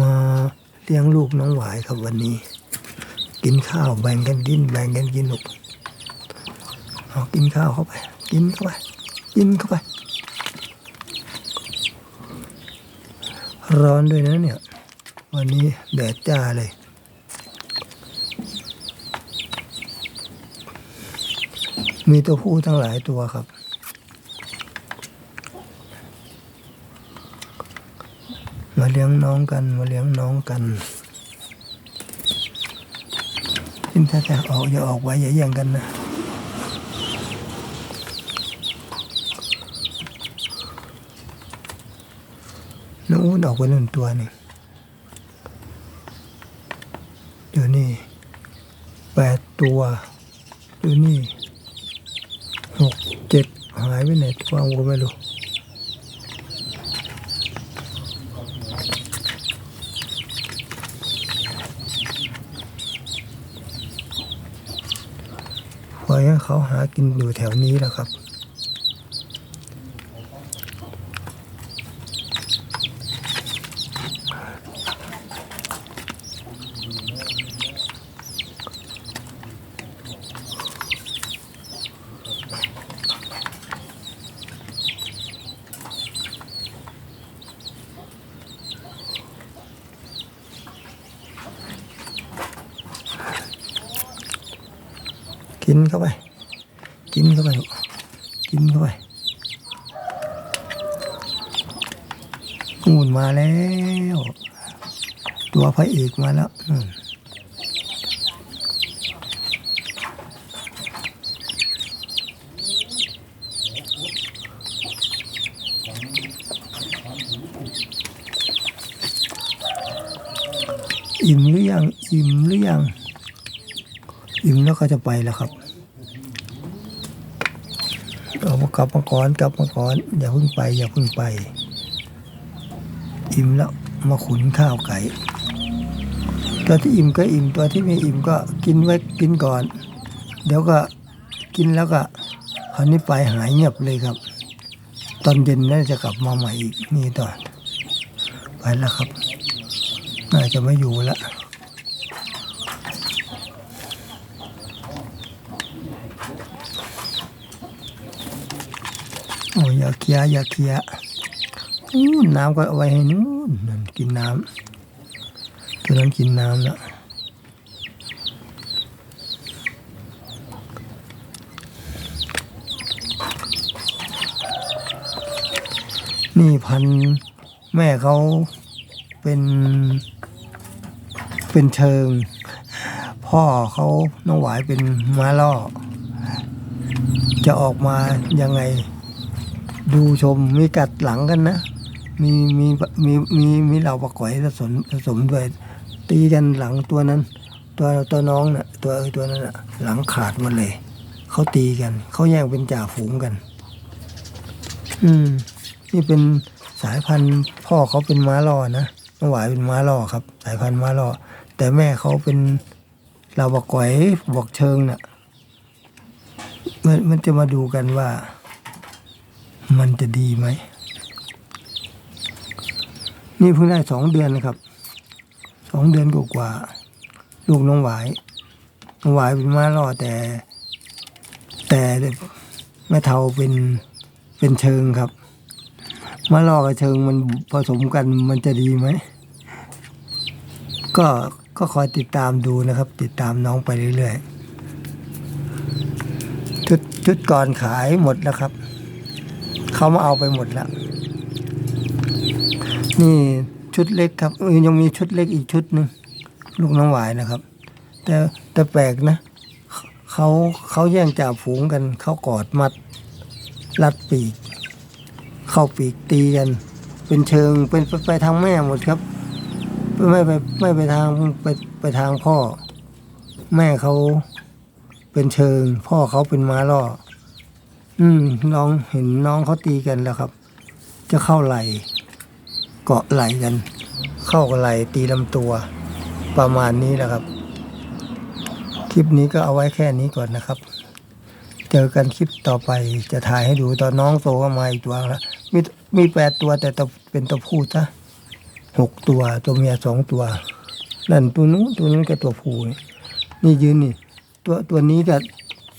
มาเลี้ยงลูกน้องหวายครับวันนี้ กินข้าวแบ่งกันกินแบ่งกันกินลูกเอากินข้าวเข้าไป กินเข้าไป กินเข้าไป ร้อนด้วยนะเนี่ย วันนี้แดดจ้าเลยมีตัวผู้ทั้งหลายตัวครับ มา เลี้ยงน้องกัน มาเลี้ยงน้องกันกินแท้ๆออกอย่าออกไว้อย่าแย่งกันนะนู้นออกไปหนึ่งตัวหนึ่งเดี๋ยวนี่แปดตัวเดี๋ยวนี่หกเจ็ดหายไปไหนตัวผมก็ไม่รู้ ปล่อยให้เขาหากินอยู่แถวนี้แหละครับ กินเข้าไป กินเข้าไป กินเข้าไปนู่นมาแล้ว ตัวพระเอกมาแล้วอิ่มหรือยัง อิ่มหรือยัง อิ่มแล้วก็จะไปแล้วครับเอามากลับมาก่อนกลับมาก่อนอย่าเพิ่งไป อย่าเพิ่งไป อิ่มแล้วมาขุนข้าวไก่ตัวที่อิ่มก็อิ่มตัวที่ไม่อิ่มก็กินไว้กินก่อน เดี๋ยวก็กินแล้วก็คราวนี้ไปหายเงียบเลยครับ ตอนเย็นน่าจะกลับมาใหม่อีกนี่ตอนไปแล้วครับ น่าจะไม่อยู่แล้ว โอย่าเคียอย่าเคียร์อู้น้ำก็เอาไว้ให้นู้นนั่นกินน้ำตัวนั้นกินน้ำแล้วนี่พันแม่เขาเป็นเป็นเชิง พ่อเขาน้องหวายเป็นม้าล่อ จะออกมายังไง ดูชมมีกัดหลังกันนะ มีมีมีมีมีเหล่าปะกอยผสมผสมด้วย ตีกันหลังตัวนั้น ตัวตัวน้องน่ะตัวเอ้ยตัวนั้นน่ะหลังขาดหมาเลย เขาตีกัน เขาแย่งเป็นจ่าฝูงกัน อืม นี่เป็นสายพันธุ์พ่อเขาเป็นม้าล่อนะน้องหวายเป็นม้าล่อครับ สายพันธุ์ม้าล่อแต่แม่เขาเป็นเหล่าปะกอยบอกเชิงน่ะมันมันจะมาดูกันว่า มันจะดีไหม นี่เพิ่งได้สองเดือนนะครับสองเดือนกว่าๆลูกน้องหวายน้องหวายเป็นม้าล่อแต่ แต่แม่เทาเป็นเป็นเชิงครับม้าล่อกับเชิงมันผสมกันมันจะดีไหมก็ก็คอยติดตามดูนะครับ ติดตามน้องไปเรื่อยๆชุดชุดก่อนขายหมดแล้วครับ เขามาเอาไปหมดแล้ว นี่ชุดเล็กครับอ้ยยังมีชุดเล็กอีกชุดหนึ่งลูกน้องหวายนะครับ แต่แต่แปลกนะเขาเขาแย่งจ่าฝูงกัน เขากอดมัด รัดปีก เข้าปีกตีกัน เป็นเชิงเป็นไปไปทางแม่หมดครับ ไม่ไปไม่ไปทางไปไปทางพ่อ แม่เขาเป็นเชิง พ่อเขาเป็นม้าล่อ อืมน้องเห็นน้องเขาตีกันแล้วครับ จะเข้าไหลเกาะไหลกัน เข้ากับไหลตีลำตัวประมาณนี้แหละครับ คลิปนี้ก็เอาไว้แค่นี้ก่อนนะครับ เจอกันคลิปต่อไปจะถ่ายให้ดูตอนน้องโตก็มาอีกตัวแล้วมีมีแปดตัวแต่ตเป็นตัวผู้ซะหกตัวตัวเมียสองตัวนั่นตัวนู้นตัวนู้นก็ตัวผู้นี่ยืนนี่ ตัวตัวนี้ก็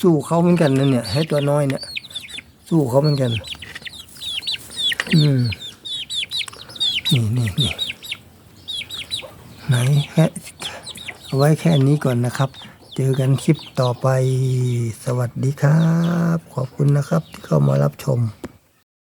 สู้เขาเหมือนกันนะเนี่ย ให้ตัวน้อยเนี่ย สู้เขาเหมือนกัน อืม นี่นี่นี่ไหนแค่เอาไว้แค่นี้ก่อนนะครับ เจอกันคลิปต่อไป สวัสดีครับ ขอบคุณนะครับที่เข้ามารับชม